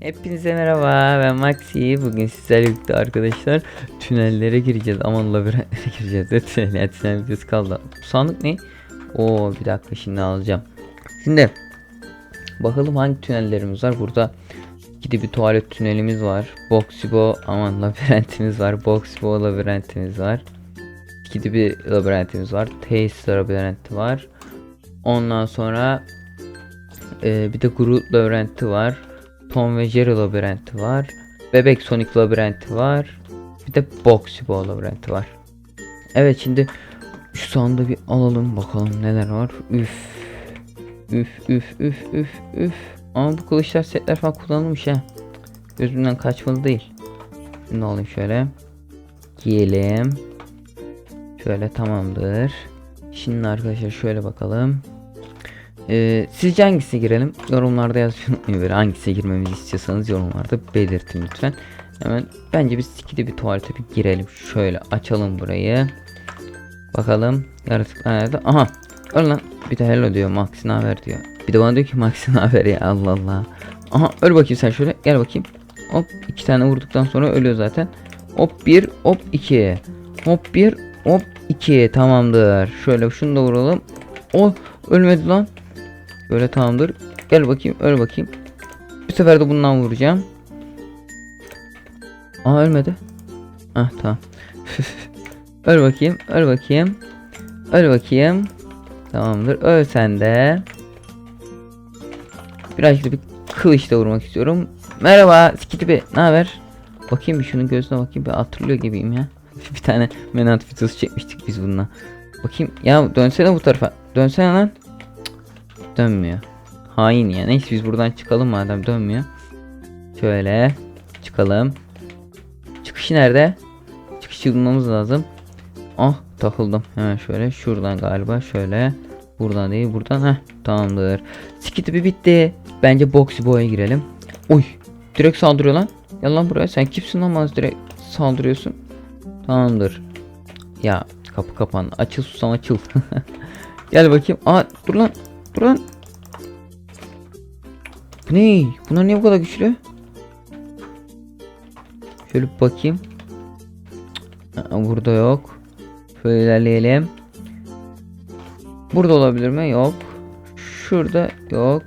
Hepinize merhaba ben Maxi. Bugün sizlerle birlikte arkadaşlar tünellere gireceğiz. Aman labirentlere gireceğiz de tünel, tünel videosu kaldı. Bu sandık ne? Oo bir dakika şimdi alacağım. Şimdi bakalım hangi tünellerimiz var? Burada Gidi bir tuvalet tünelimiz var. Boxibo aman labirentimiz var. Boxibo labirentimiz var. Gidi bir labirentimiz var. Taste labirenti var. Ondan sonra e, bir de Groot labirenti var Tom ve Jerry labirenti var. Bebek Sonic labirenti var. Bir de Boxibo labirenti var. Evet şimdi şu sandığı bir alalım bakalım neler var. Üf. Üf üf üf üf üf. Ama bu kılıçlar setler falan kullanılmış ha. Gözümden kaçmalı değil. Şimdi alayım şöyle. Giyelim. Şöyle tamamdır. Şimdi arkadaşlar şöyle bakalım. Ee, sizce hangisine girelim? Yorumlarda yazmayı unutmayın. Böyle girmemizi istiyorsanız yorumlarda belirtin lütfen. Hemen bence biz sikide bir tuvalete bir girelim. Şöyle açalım burayı. Bakalım yaratıklar nerede? Aha. Öl lan. Bir de hello diyor. Maxi haber diyor. Bir de bana diyor ki Maxi haber ya Allah Allah. Aha öl bakayım sen şöyle. Gel bakayım. Hop iki tane vurduktan sonra ölüyor zaten. Hop bir hop iki. Hop bir hop iki. Tamamdır. Şöyle şunu da vuralım. O ölmedi lan. Böyle tamamdır. Gel bakayım öl bakayım. Bir sefer de bundan vuracağım. Aa ölmedi. Ah tamam. öl bakayım öl bakayım. Öl bakayım. Tamamdır öl sen de. Birazcık bir kılıçla vurmak istiyorum. Merhaba Skitibi ne haber? Bakayım bir şunun gözüne bakayım bir hatırlıyor gibiyim ya. bir tane menat videosu çekmiştik biz bununla. Bakayım ya dönsene bu tarafa. Dönsene lan. Dönmüyor. Hain ya. Neyse biz buradan çıkalım madem dönmüyor. Şöyle çıkalım. Çıkışı nerede? Çıkışı bulmamız lazım. Ah takıldım. Hemen şöyle şuradan galiba şöyle. Buradan değil buradan. Heh tamamdır. Skitibi bitti. Bence Boxy Boy'a girelim. Uy. Direkt saldırıyor lan. Gel lan buraya. Sen kimsin lan direkt saldırıyorsun. Tamamdır. Ya kapı kapan. Açıl susam açıl. Gel bakayım. Aa dur lan. Dur. Bu ne? Bunlar niye bu kadar güçlü? Şöyle bakayım. Aa, burada yok. Şöyle ilerleyelim. Burada olabilir mi? Yok. Şurada yok.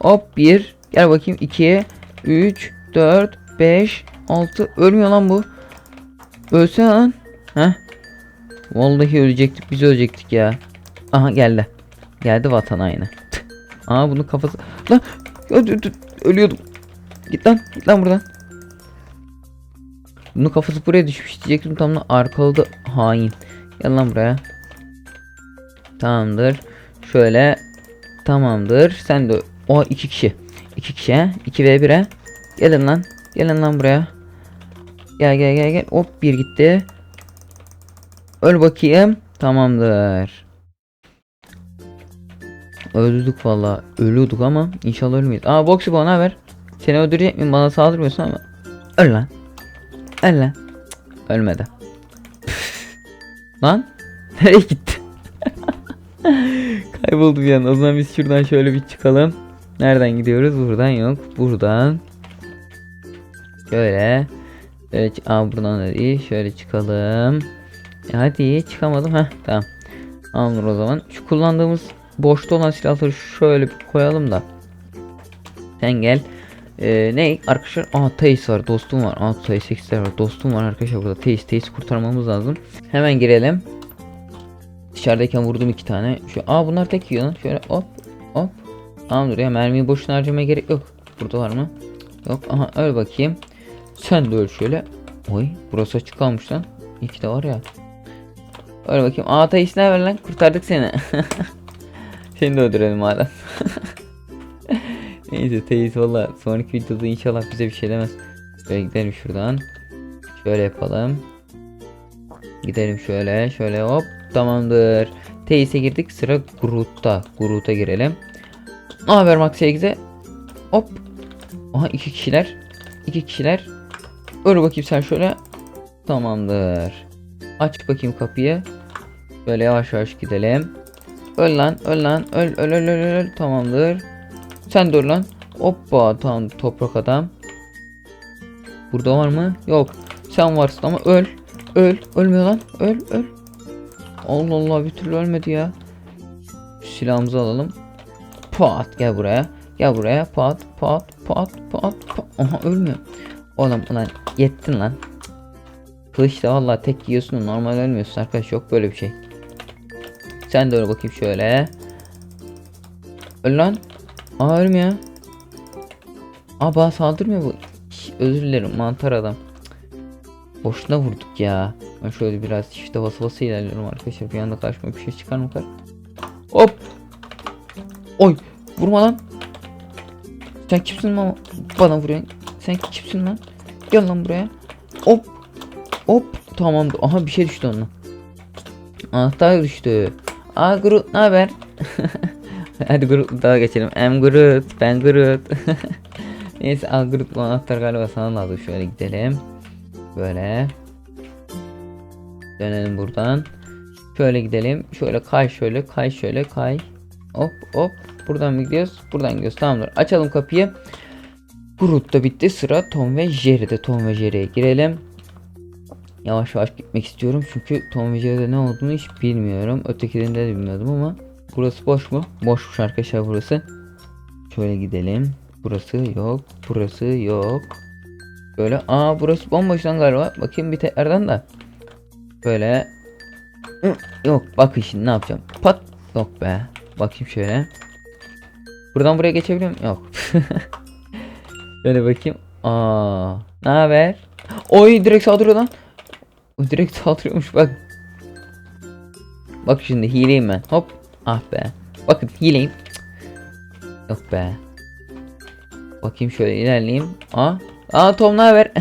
Hop 1. Gel bakayım 2. 3. 4. 5. 6. Ölmüyor lan bu. Ölsene lan. Heh. Vallahi ölecektik biz ölecektik ya. Aha geldi. Geldi vatan aynı. Aa bunun kafası. Lan ölüyordum. Git lan git lan buradan. Bunun kafası buraya düşmüş diyecektim tam da arkaladı hain. Gel lan buraya. Tamamdır. Şöyle. Tamamdır. Sen de o iki kişi. İki kişi he. 2 v 1'e. Gelin lan. Gelin lan buraya. Gel gel gel gel. Hop bir gitti. Öl bakayım. Tamamdır. Öldük valla. Ölüyorduk ama inşallah ölmeyiz. Aa Boxy bana haber. Seni öldürecek miyim? Bana saldırmıyorsun ama. Öl lan. Öl lan. Ölmedi. lan. Nereye gitti? Kayboldu bir an. O zaman biz şuradan şöyle bir çıkalım. Nereden gidiyoruz? Buradan yok. Buradan. Şöyle. Evet, aa buradan da değil. Şöyle çıkalım. E hadi çıkamadım. Heh tamam. Tamamdır o zaman. Şu kullandığımız boşta olan silahları şöyle bir koyalım da. Sen gel. Ee, ne arkadaşlar? Aa Tails var dostum var. Aa Tails X'ler var dostum var arkadaşlar burada. Tails Tails kurtarmamız lazım. Hemen girelim. Dışarıdayken vurdum iki tane. Şu aa bunlar tek yiyor lan. Şöyle hop hop. Tamamdır ya mermiyi boşuna harcamaya gerek yok. Burada var mı? Yok. Aha öl bakayım. Sen de öl şöyle. Oy burası açık kalmış lan. İyi ki de var ya. Öyle bakayım. Aa Tails ne haber lan? Kurtardık seni. seni de öldürelim madem. Neyse Tails valla sonraki videoda inşallah bize bir şey demez. Şöyle gidelim şuradan. Şöyle yapalım. Gidelim şöyle şöyle hop tamamdır. Tails'e girdik sıra Groot'ta. Groot'a girelim. Ne haber Max 8'e? Hop. Aha iki kişiler. İki kişiler. Öl bakayım sen şöyle. Tamamdır. Aç bakayım kapıyı. Böyle yavaş yavaş gidelim. Öl lan, öl lan, öl, öl, öl, öl, öl. Tamamdır. Sen dur lan. Hoppa tamam toprak adam. Burada var mı? Yok. Sen varsın ama öl. Öl. Ölmüyor lan. Öl öl. Allah Allah bir türlü ölmedi ya. Silahımızı alalım. Pat gel buraya. Gel buraya. Pat pat pat pat pat. Aha ölmüyor. Oğlum ulan yettin lan. Kılıçla vallahi tek yiyorsun normal ölmüyorsun arkadaş yok böyle bir şey. Sen de öyle bakayım şöyle. Öl lan. Aa ölmüyor. Aa bana saldırmıyor bu. Özür dilerim mantar adam. Boşuna vurduk ya. Ben şöyle biraz çifte basa basa ilerliyorum arkadaşlar. Bir anda karşıma bir şey çıkar mı kar? Hop. Oy. Vurma lan. Sen kimsin lan? Bana vuruyorsun. Sen kimsin lan? Gel lan buraya. Hop. Hop. Tamam. Aha bir şey düştü onunla. Anahtar düştü. Aa Groot ne haber? Hadi Groot daha geçelim. Em Groot, ben Groot. Neyse al Groot bu anahtar galiba sana lazım. Şöyle gidelim. Böyle. Dönelim buradan. Şöyle gidelim. Şöyle kay şöyle kay şöyle kay. Hop hop. Buradan mı gidiyoruz? Buradan gidiyoruz. Tamamdır. Açalım kapıyı. Groot da bitti. Sıra Tom ve Jerry'de. Tom ve Jerry'e girelim. Yavaş yavaş gitmek istiyorum çünkü Tom Jerry'de ne olduğunu hiç bilmiyorum. Ötekilerinde de bilmiyordum ama burası boş mu? Boşmuş arkadaşlar burası. Şöyle gidelim. Burası yok. Burası yok. Böyle aa burası bomboş lan galiba. Bakayım bir tekrardan da. Böyle Yok bakın şimdi ne yapacağım. Pat yok be. Bakayım şöyle. Buradan buraya geçebiliyor muyum? Yok. Böyle bakayım. Aa, ne haber? Oy direkt saldırıyor lan. Direkt saldırıyormuş bak. Bak şimdi hileyim ben. Hop. Ah be. Bakın hileyim. Yok be. Bakayım şöyle ilerleyeyim. Aa. Aa Tom ne haber?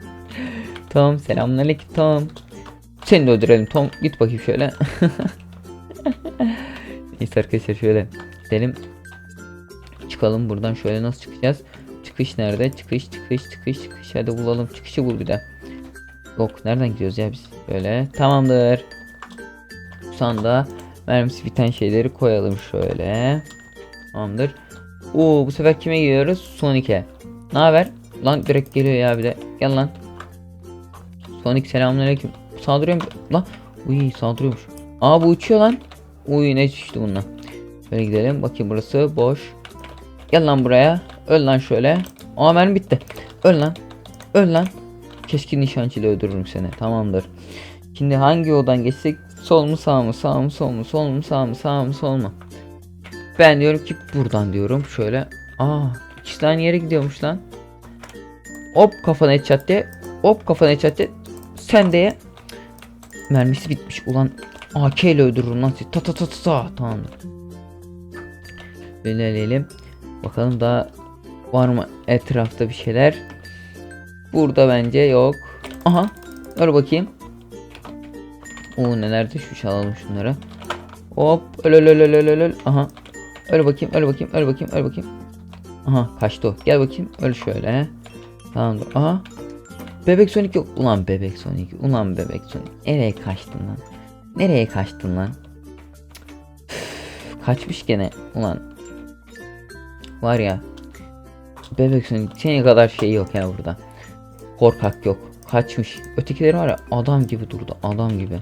Tom selamünaleyküm Tom. Seni de öldürelim Tom. Git bakayım şöyle. Neyse arkadaşlar şöyle gidelim. Çıkalım buradan şöyle nasıl çıkacağız? Çıkış nerede? Çıkış çıkış çıkış çıkış. Hadi bulalım. Çıkışı bul bir de. Yok nereden gidiyoruz ya biz? Böyle tamamdır. Bu sandığa mermisi biten şeyleri koyalım şöyle. Tamamdır. Oo bu sefer kime gidiyoruz? Sonic'e. Ne haber? Lan direkt geliyor ya bir de. Gel lan. Sonic selamünaleyküm. Saldırıyor mu? Lan. Uy saldırıyormuş. Aa bu uçuyor lan. Uy ne düştü bununla. Böyle gidelim. Bakayım burası boş. Gel lan buraya. Öl lan şöyle. Aa mermi bitti. Öl lan. Öl lan. Keşke nişancıyla öldürürüm seni. Tamamdır. Şimdi hangi yoldan geçsek? Sol mu sağ mı? Sağ mı sol mu? Sol mu sağ mı? Sağ mı sol mu? Ben diyorum ki buradan diyorum. Şöyle. Aa ikisi aynı yere gidiyormuş lan. Hop kafana headshot de. Hop kafana headshot de. Sen de. Mermisi bitmiş. Ulan AK ile öldürürüm lan sizi. Ta ta ta ta ta. Tamamdır. Belirleyelim. Bakalım daha var mı etrafta bir şeyler. Burada bence yok. Aha. Öyle bakayım. Oo neler düşmüş alalım şunları. Hop öl öl öl öl öl öl, öl. Aha. Öyle bakayım öyle bakayım öyle bakayım öyle bakayım. Aha kaçtı o. Gel bakayım öl şöyle. Tamamdır. Aha. Bebek Sonic yok. Ulan bebek Sonic. Ulan bebek Sonic. Nereye kaçtın lan? Nereye kaçtın lan? Üf, Kaçmış gene. Ulan. Var ya. Bebek Sonic senin kadar şey yok ya burada. Korkak yok. Kaçmış. Ötekileri var ya adam gibi durdu. Adam gibi.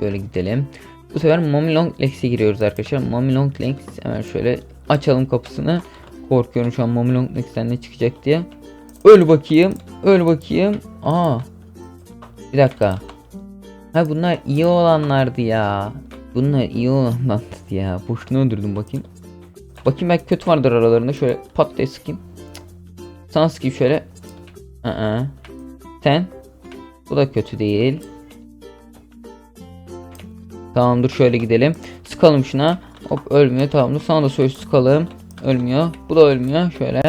Böyle gidelim. Bu sefer Mommy Long Legs'e giriyoruz arkadaşlar. Mommy Long Legs hemen şöyle açalım kapısını. Korkuyorum şu an Mommy Long Legs'ten ne çıkacak diye. Öl bakayım. Öl bakayım. Aa. Bir dakika. Ha bunlar iyi olanlardı ya. Bunlar iyi olanlardı ya. Boşuna öldürdüm bakayım. Bakayım belki kötü vardır aralarında. Şöyle pat diye sıkayım. Sana sıkayım şöyle. Aa. Sen. Bu da kötü değil. Tamamdır şöyle gidelim. Sıkalım şuna. Hop ölmüyor tamamdır. Sana da şöyle sıkalım. Ölmüyor. Bu da ölmüyor. Şöyle.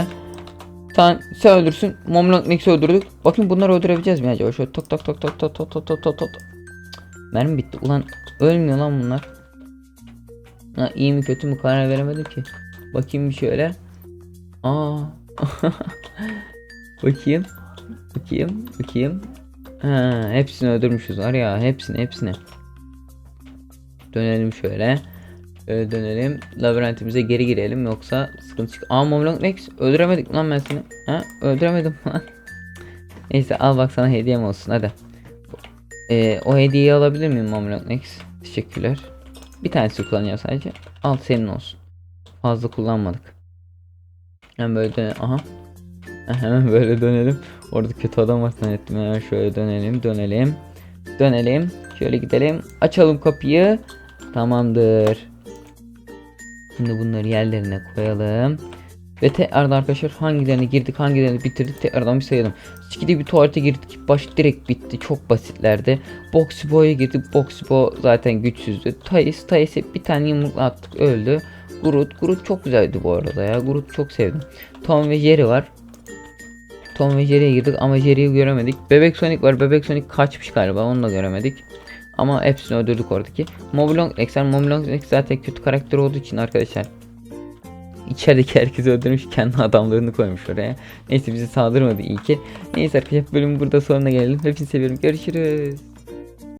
Sen, sen öldürsün. Momlong Nex'i öldürdük. Bakın bunları öldürebileceğiz mi acaba? Şöyle tok tok tok tok tok tok tok tok tok tok. Mermi bitti. Ulan ölmüyor lan bunlar. Ha, iyi mi kötü mü karar veremedim ki. Bakayım bir şöyle. Aa. bakayım. Bakayım. Bakayım. Ha, hepsini öldürmüşüz var ya. Hepsini hepsini. Dönelim şöyle. Öyle dönelim. Labirentimize geri girelim yoksa sıkıntı çık. Aa Momlong Rex öldüremedik lan ben seni. Ha öldüremedim lan. Neyse al bak sana hediyem olsun hadi. Ee, o hediyeyi alabilir miyim Momlong Rex? Teşekkürler. Bir tanesi kullanıyor sadece. Al senin olsun. Fazla kullanmadık. Hemen böyle dönelim. Aha. Ha, Hemen böyle dönelim. Orada kötü adam var zannettim. Hemen şöyle dönelim, dönelim. Dönelim. Şöyle gidelim. Açalım kapıyı. Tamamdır. Şimdi bunları yerlerine koyalım. Ve tekrardan arkadaşlar hangilerini girdik hangilerini bitirdik tekrardan bir sayalım. Skidi bir tuvalete girdik. Baş direkt bitti. Çok basitlerdi. Boxy Boy'a girdik. Boxy Boy zaten güçsüzdü. Thais. Thais bir tane yumrukla attık öldü. Groot. Groot çok güzeldi bu arada ya. Groot çok sevdim. Tom ve Jerry var. Tom ve Jerry'e girdik ama Jerry'yi göremedik. Bebek Sonic var. Bebek Sonic kaçmış galiba. Onu da göremedik. Ama hepsini öldürdük oradaki. Moblong. Yani Moblong Rex zaten kötü karakter olduğu için arkadaşlar. İçerideki herkesi öldürmüş kendi adamlarını koymuş oraya. Neyse bize saldırmadı iyi ki. Neyse arkadaşlar bölümün burada sonuna gelelim. Hepinizi seviyorum. Görüşürüz.